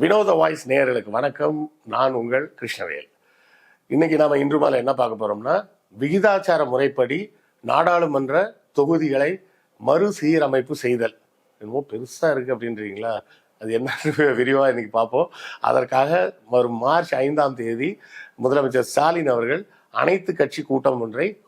வினோத வாய்ஸ் நேயர்களுக்கு வணக்கம். நான் உங்கள் கிருஷ்ணவேல். இன்னைக்கு நாம இன்று மாலை என்ன பார்க்க போறோம்னா விகிதாச்சார முறைப்படி நாடாளுமன்ற தொகுதிகளை மறுசீரமைப்பு செய்தல். என்னமோ பெருசா இருக்கு அப்படின்றீங்களா? அது என்ன விரிவாக இன்னைக்கு பார்ப்போம். அதற்காக வரும் மார்ச் ஐந்தாம் தேதி முதலமைச்சர் ஸ்டாலின் அவர்கள் அனைத்து கட்சி கூட்டம் ஒன்றை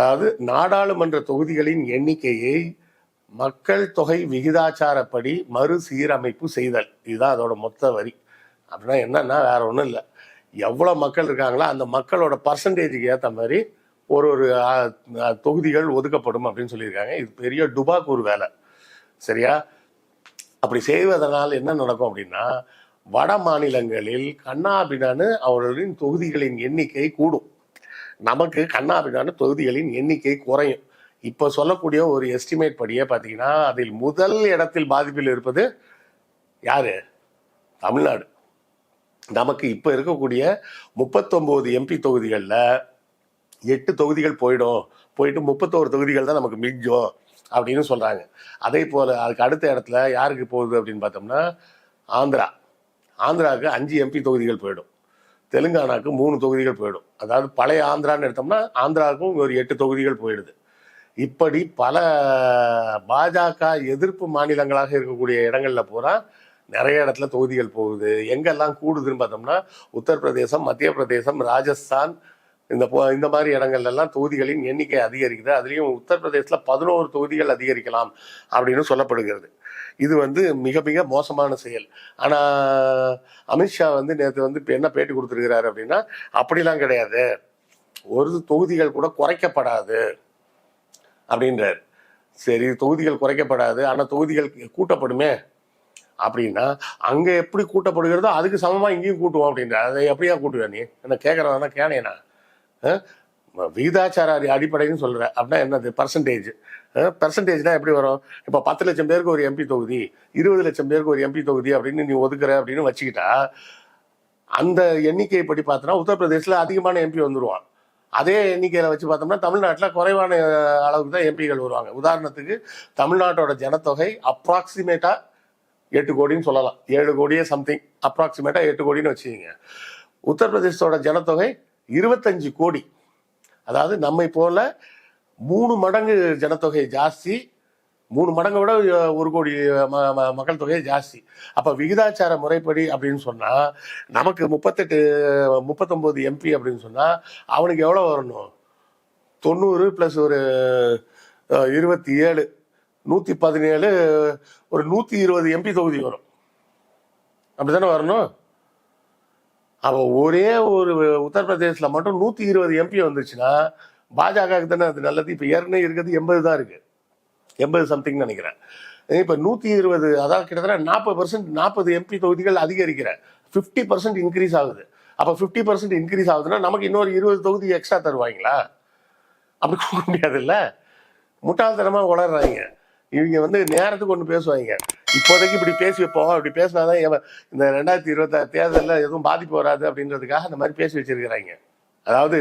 அதாவது நாடாளுமன்ற தொகுதிகளின் எண்ணிக்கையை மக்கள் தொகை விகிதாச்சாரப்படி மறுசீரமைப்பு செய்தல். இதுதான் அதோட மொத்த வரி. அப்படின்னா என்னன்னா வேற ஒன்றும் இல்லை. எவ்வளோ மக்கள் இருக்காங்களோ அந்த மக்களோட பர்சன்டேஜுக்கு ஏற்ற மாதிரி ஒரு ஒரு தொகுதிகள் ஒதுக்கப்படும் அப்படின்னு சொல்லியிருக்காங்க. இது பெரிய டுபாக்கூர் வேலை. சரியா? அப்படி செய்வதனால் என்ன நடக்கும் அப்படின்னா வட மாநிலங்களில் கண்ணாபினான்னு அவர்களின் தொகுதிகளின் எண்ணிக்கை கூடும். நமக்கு கண்ணாபின்னான தொகுதிகளின் எண்ணிக்கை குறையும். இப்போ சொல்லக்கூடிய ஒரு எஸ்டிமேட் படியே பார்த்தீங்கன்னா அதில் முதல் இடத்தில் பாதிப்பில் இருப்பது யாரு? தமிழ்நாடு. நமக்கு இப்போ இருக்கக்கூடிய முப்பத்தொம்போது எம்பி தொகுதிகளில் எட்டு தொகுதிகள் போயிடும். போயிட்டு முப்பத்தோரு தொகுதிகள் தான் நமக்கு மிஞ்சும் அப்படின்னு சொல்கிறாங்க அதே போல் அதுக்கு அடுத்த இடத்துல யாருக்கு போகுது அப்படின்னு பார்த்தோம்னா ஆந்திரா. ஆந்திராவுக்கு அஞ்சு எம்பி தொகுதிகள் போயிடும். தெலுங்கானாவுக்கு மூணு தொகுதிகள் போயிடும். அதாவது பழைய ஆந்திரான்னு எடுத்தோம்னா ஆந்திராவுக்கும் ஒரு எட்டு தொகுதிகள் போயிடுது. இப்படி பல பாஜக எதிர்ப்பு மாநிலங்களாக இருக்கக்கூடிய இடங்களில் பூரா நிறைய இடத்துல தொகுதிகள் போகுது. எங்கெல்லாம் கூடுதுன்னு பார்த்தோம்னா உத்தரப்பிரதேசம் மத்திய பிரதேசம் ராஜஸ்தான் இந்த போ- இந்த மாதிரி இடங்கள்லாம் தொகுதிகளின் எண்ணிக்கை அதிகரிக்குது. அதுலேயும் உத்தரப்பிரதேசத்தில் பதினோரு தொகுதிகள் அதிகரிக்கலாம் அப்படின்னு சொல்லப்படுகிறது. இது வந்து மிக மிக மோசமான செயல். ஆனால் அமித்ஷா வந்து நேற்று வந்து இப்போ என்ன பேட்டி கொடுத்துருக்கிறாரு அப்படின்னா அப்படிலாம் கிடையாது. ஒரு தொகுதிகள் கூட குறைக்கப்படாது. அப்படின்றார். சரி தொகுதிகள் குறைக்கப்படாது. ஆனால் தொகுதிகள் கூட்டப்படுமே? அப்படின்னா அங்கே எப்படி கூட்டப்படுகிறதோ அதுக்கு சமமாக இங்கேயும் கூட்டுவோம். அப்படின்ற அதை எப்படியா கூட்டுவேன் நீ? என்ன கேட்குறவனா கேனேனா விகிதாச்சார அடி- அடிப்படைன்னு அப்படின்னா என்னது? பர்சன்டேஜ் பர்சன்டேஜ்னா எப்படி வரும்? இப்போ பத்து லட்சம் பேருக்கு ஒரு எம்பி தொகுதி இருபது லட்சம் பேருக்கு ஒரு எம்பி தொகுதி அப்படின்னு நீ ஒதுக்குற அப்படின்னு வச்சுக்கிட்டா அந்த எண்ணிக்கையை படி பார்த்தோன்னா உத்தரப்பிரதேசில் அதிகமான எம்பி வந்துடுவான் அதே எண்ணிக்கையில் வச்சு பார்த்தோம்னா தமிழ்நாட்டில் குறைவான அளவுக்கு தான் எம்பிகள் வருவாங்க. உதாரணத்துக்கு தமிழ்நாட்டோட ஜனத்தொகை அப்ராக்சிமேட்டாக எட்டு கோடின்னு சொல்லலாம். ஏழு கோடியே சம்திங் அப்ராக்சிமேட்டாக எட்டு கோடின்னு வச்சுக்கோங்க. உத்தரப்பிரதேசத்தோட ஜனத்தொகை இருபத்தஞ்சு கோடி. அதாவது நம்மை போல மூணு மடங்கு ஜனத்தொகை ஜாஸ்தி மூணு மடங்கை விட ஒரு கோடி ம- ம- மக்கள் தொகை ஜாஸ்தி. அப்போ விகிதாச்சார முறைப்படி அப்படின்னு சொன்னால் நமக்கு முப்பத்தெட்டு முப்பத்தொம்போது எம்பி அப்படின்னு சொன்னால் அவனுக்கு எவ்வளோ வரணும்? தொண்ணூறு ப்ளஸ் ஒரு இருபத்தி ஏழு நூற்றி பதினேழு ஒரு நூற்றி இருபது எம்பி தொகுதி வரும். அப்படி தானே வரணும்? அவ ஒரே ஒரு உத்தரப்பிரதேசில் மட்டும் நூத்தி இருபது எம்பி வந்துச்சுன்னா பாஜகவுக்கு தானே அது நல்லது? இப்ப ஏற்கனவே இருக்கிறது எண்பது தான் இருக்கு. எண்பது சம்திங் நினைக்கிறேன். இப்ப நூத்தி இருபது அதாவது கிட்டத்தட்ட நாற்பது பர்சன்ட் நாற்பது எம்பி தொகுதிகள் அதிகரிக்கிற. ஃபிஃப்டி பர்சன்ட் இன்க்ரீஸ் ஆகுது. அப்ப ஃபிஃப்டி பர்சன்ட் இன்க்ரீஸ் ஆகுதுன்னா நமக்கு இன்னொரு இருபது தொகுதி எக்ஸ்ட்ரா தருவாங்களா? அப்படி கொடுக்க முடியாதுல்ல? முட்டாள்தனமா வளர்றாங்க. இவங்க வந்து நேரத்துக்கு ஒன்று பேசுவாங்க. இப்போதைக்கு இப்படி பேசி வைப்போம். இப்படி பேசினாதான் இந்த ரெண்டாயிரத்தி இருபத்தாறு தேர்தலில் எதுவும் பாதிப்பு வராது அப்படின்றதுக்காக அந்த மாதிரி பேசி வச்சிருக்கிறாங்க. அதாவது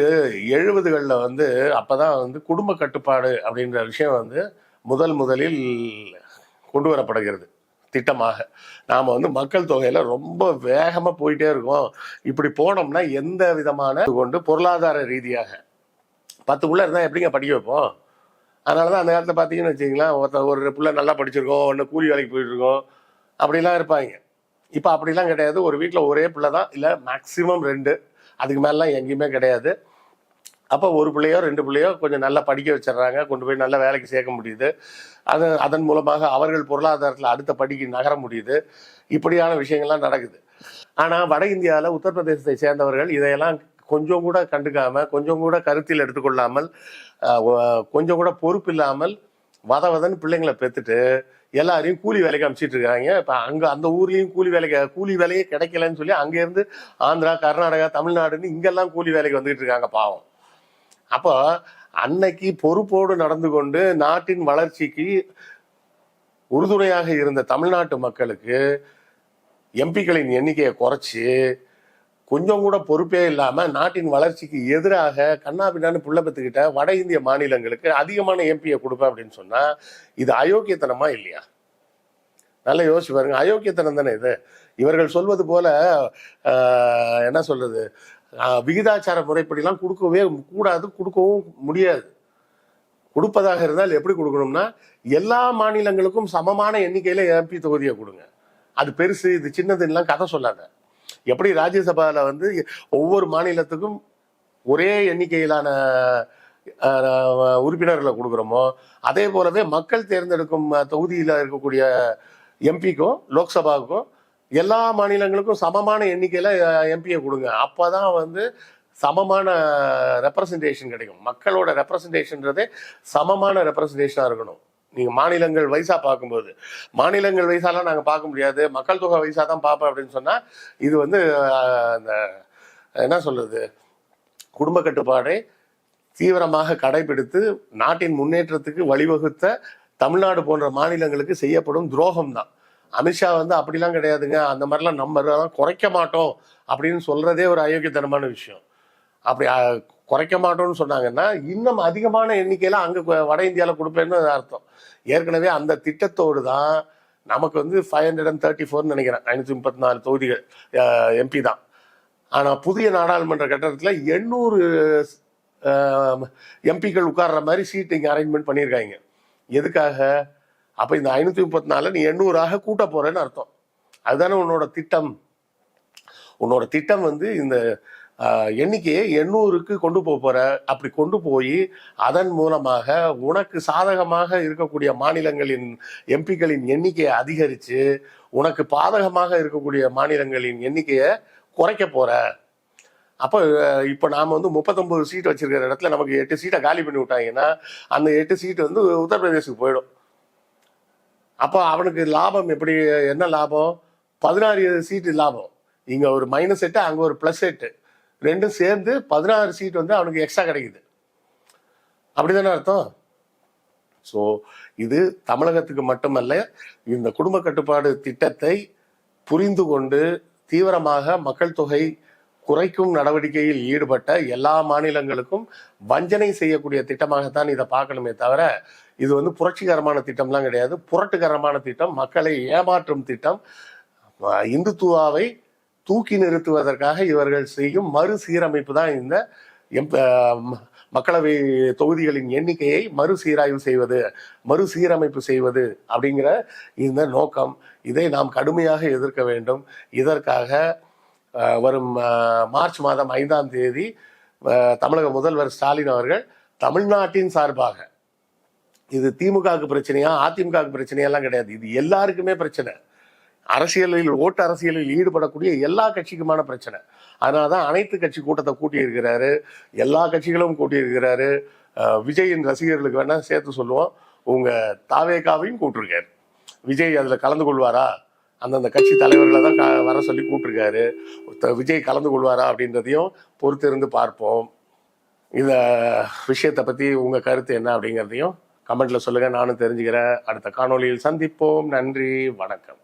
எழுபதுகளில் வந்து அப்பதான் வந்து குடும்ப கட்டுப்பாடு அப்படின்ற விஷயம் வந்து முதல் முதலில் கொண்டு வரப்படுகிறது. திட்டமாக. நாம் வந்து மக்கள் தொகையில் ரொம்ப வேகமாக போயிட்டே இருக்கோம். இப்படி போனோம்னா எந்த விதமான கொண்டு பொருளாதார ரீதியாக. பத்து உள்ள இருந்தால் எப்படிங்க படிக்க வைப்போம்? அதனால தான் அந்த காலத்தில் பார்த்தீங்கன்னு வச்சிங்களேன் ஒருத்த ஒரு பிள்ளை நல்லா படிச்சிருக்கோம் ஒன்று கூலி வேலைக்கு போயிட்டு இருக்கோம் அப்படிலாம் இருப்பாங்க. இப்போ அப்படிலாம் கிடையாது. ஒரு வீட்டில் ஒரே பிள்ளை தான் இல்லை மேக்ஸிமம் ரெண்டு. அதுக்கு மேலாம் எங்கேயுமே கிடையாது. அப்போ ஒரு பிள்ளையோ ரெண்டு பிள்ளையோ கொஞ்சம் நல்லா படிக்க வச்சிடுறாங்க கொண்டு போய் நல்ல வேலைக்கு சேர்க்க முடியுது. அது அதன் மூலமாக அவர்கள் பொருளாதாரத்தில் அடுத்த படிக்கு நகர முடியுது. இப்படியான விஷயங்கள்லாம் நடக்குது. ஆனால் வட இந்தியாவில் உத்தரப்பிரதேசத்தை சேர்ந்தவர்கள் இதையெல்லாம் கொஞ்சம் கூட கண்டுக்காம கொஞ்சம் கூட கருத்தில் எடுத்துக்கொள்ளாமல் கொஞ்சம் கூட பொறுப்பு இல்லாமல் வத வதன்னு பிள்ளைங்களை பெற்றுட்டு எல்லாரையும் கூலி வேலைக்கு அனுப்பிச்சிட்டு இருக்காங்க. இப்போ அங்கே அந்த ஊர்லேயும் கூலி வேலைக்கு கூலி வேலையே கிடைக்கலன்னு சொல்லி அங்கேருந்து ஆந்திரா கர்நாடகா தமிழ்நாடுன்னு இங்கெல்லாம் கூலி வேலைக்கு வந்துகிட்டு இருக்காங்க பாவம். அப்போ அன்னைக்கு பொறுப்போடு நடந்து கொண்டு நாட்டின் வளர்ச்சிக்கு உறுதுணையாக இருந்த தமிழ்நாட்டு மக்களுக்கு எம்பிக்களின் எண்ணிக்கையை குறைச்சி கொஞ்சம் கூட பொறுப்பே இல்லாம நாட்டின் வளர்ச்சிக்கு எதிராக கண்ணாபின்னான்னு புள்ள பெத்துக்கிட்ட வட இந்திய மாநிலங்களுக்கு அதிகமான எம்பியை கொடுப்பேன் அப்படின்னு சொன்னா இது அயோக்கியத்தனமா இல்லையா? நல்லா யோசிச்சு பாருங்க. அயோக்கியத்தனம் தானே இது? இவர்கள் சொல்வது போல என்ன சொல்றது? விகிதாச்சார முறைப்படிலாம் கொடுக்கவே கூடாது கொடுக்கவும் முடியாது. கொடுப்பதாக இருந்தால் எப்படி கொடுக்கணும்னா எல்லா மாநிலங்களுக்கும் சமமான எண்ணிக்கையில எம்பி தொகுதியை கொடுங்க. அது பெருசு இது சின்னதுன்னெலாம் கதை சொல்லாத. எப்படி ராஜ்யசபால வந்து ஒவ்வொரு மாநிலத்துக்கும் ஒரே எண்ணிக்கையிலான ஆஹ், உறுப்பினர்களை கொடுக்குறோமோ அதே போலவே மக்கள் தேர்ந்தெடுக்கும் தொகுதியில் தொகுதியில இருக்கக்கூடிய எம்பிக்கும் லோக்சபாவுக்கும் எல்லா மாநிலங்களுக்கும் சமமான எண்ணிக்கையில எம்பியை கொடுங்க. அப்பதான் வந்து சமமான ரெப்ரசன்டேஷன் கிடைக்கும். மக்களோட ரெப்ரசன்டேஷன்றதே சமமான ரெப்ரசன்டேஷனா இருக்கணும். நீங்க மாநிலங்கள் வயசா பார்க்கும்போது மாநிலங்கள் வயசாலாம் நாங்க பார்க்க முடியாது. மக்கள் தொகை வயசா தான் பார்ப்போம் அப்படின்னு சொன்னா இது வந்து அந்த என்ன சொல்றது குடும்ப கட்டுப்பாடை தீவிரமாக கடைபிடித்து நாட்டின் முன்னேற்றத்துக்கு வழிவகுத்த தமிழ்நாடு போன்ற மாநிலங்களுக்கு செய்யப்படும் துரோகம் தான். அமித்ஷா வந்து அப்படிலாம் கிடையாதுங்க. அந்த மாதிரிலாம் நம்ம இதெல்லாம் குறைக்க மாட்டோம் அப்படின்னு சொல்றதே ஒரு அயோக்கியத்தனமான விஷயம். அப்படி குறைக்க மாட்டோம்னு சொன்னாங்கன்னா இன்னும் அதிகமான எண்ணிக்கையில அங்கே வட இந்தியாவில் கொடுப்பேன்னு அர்த்தம். ஏற்கனவே அந்த திட்டத்தோடு தான் நமக்கு வந்து ஃபைவ் ஹண்ட்ரட் அண்ட் தேர்ட்டி ஃபோர்னு நினைக்கிறேன். ஐநூற்றி முப்பத்தி நாலு தொகுதிகள் எம்பி தான். ஆனால் புதிய நாடாளுமன்ற கட்டடத்தில் எண்ணூறு எம்பிக்கள் உட்கார்ற மாதிரி சீட் இங்கே அரேஞ்ச்மெண்ட் பண்ணியிருக்காங்க. எதுக்காக? அப்போ இந்த ஐநூற்றி முப்பத்தி நாலு நீ எண்ணூறாக கூட்ட போகிறேன்னு அர்த்தம். அதுதானே உன்னோட திட்டம். உன்னோட திட்டம் வந்து இந்த எண்ணிக்கையை எண்ணூறுக்கு கொண்டு போக போற? அப்படி கொண்டு போய் அதன் மூலமாக உனக்கு சாதகமாக இருக்கக்கூடிய மாநிலங்களின் எம்பிக்களின் எண்ணிக்கையை அதிகரித்து உனக்கு பாதகமாக இருக்கக்கூடிய மாநிலங்களின் எண்ணிக்கையை குறைக்க போற. அப்போ இப்போ நாம் வந்து முப்பத்தொம்பது சீட் வச்சிருக்கிற இடத்துல நமக்கு எட்டு சீட்டை காலி பண்ணி விட்டாங்கன்னா அந்த எட்டு சீட் வந்து உத்தரப்பிரதேசுக்கு போயிடும். அப்போ அவனுக்கு லாபம் எப்படி என்ன லாபம்? பதினாறு சீட்டு லாபம். இங்கே ஒரு மைனஸ் எட்டு அங்கே ஒரு ப்ளஸ் எட்டு. ரெண்டும் சேர்ந்து பதினாறு சீட் வந்து அவனுக்கு எக்ஸ்ட்ரா கிடைக்குது. அப்படிதானே அர்த்தம்? ஸோ இது தமிழகத்துக்கு மட்டுமல்ல இந்த குடும்ப கட்டுப்பாடு திட்டத்தை புரிந்து கொண்டு தீவிரமாக மக்கள் தொகை குறைக்கும் நடவடிக்கையில் ஈடுபட்ட எல்லா மாநிலங்களுக்கும் வஞ்சனை செய்யக்கூடிய திட்டமாகத்தான் இதை பார்க்கணுமே தவிர இது வந்து புரட்சிகரமான திட்டம்லாம் கிடையாது. புரட்டுகரமான திட்டம் மக்களை ஏமாற்றும் திட்டம் இந்துத்துவாவை தூக்கி நிறுத்துவதற்காக இவர்கள் செய்யும் மறுசீரமைப்பு தான் இந்த எம் ம- மக்களவை தொகுதிகளின் எண்ணிக்கையை மறுசீராய்வு செய்வது மறுசீரமைப்பு செய்வது அப்படிங்கிற இந்த நோக்கம். இதை நாம் கடுமையாக எதிர்க்க வேண்டும். இதற்காக வரும் மார்ச் மாதம் ஐந்தாம் தேதி தமிழக முதல்வர் ஸ்டாலின் அவர்கள் தமிழ்நாட்டின் சார்பாக இது திமுகவுக்கு பிரச்சனையா அதிமுகவுக்கு பிரச்சனையெல்லாம் கிடையாது. இது எல்லாருக்குமே பிரச்சனை. அரசியலில் ஓட்டு அரசியலில் ஈடுபடக்கூடிய எல்லா கட்சிக்குமான பிரச்சனை. அதனாலதான் அனைத்து கட்சி கூட்டத்தை கூட்டியிருக்கிறாரு. எல்லா கட்சிகளும் கூட்டியிருக்கிறாரு. விஜயின் ரசிகர்களுக்கு வேணால் சேர்த்து சொல்லுவோம். உங்கள் தாவேகாவையும் கூட்டிருக்காரு. விஜய் அதில் கலந்து கொள்வாரா? அந்தந்த கட்சி தலைவர்களை தான் க- வர சொல்லி கூப்பிட்டுருக்காரு விஜய் கலந்து கொள்வாரா அப்படின்றதையும் பொறுத்திருந்து பார்ப்போம். இந்த விஷயத்தை பற்றி உங்கள் கருத்து என்ன அப்படிங்கிறதையும் கமெண்ட்ல சொல்லுங்க. நானும் தெரிஞ்சுக்கிறேன். அடுத்த காணொளியில் சந்திப்போம். நன்றி. வணக்கம்.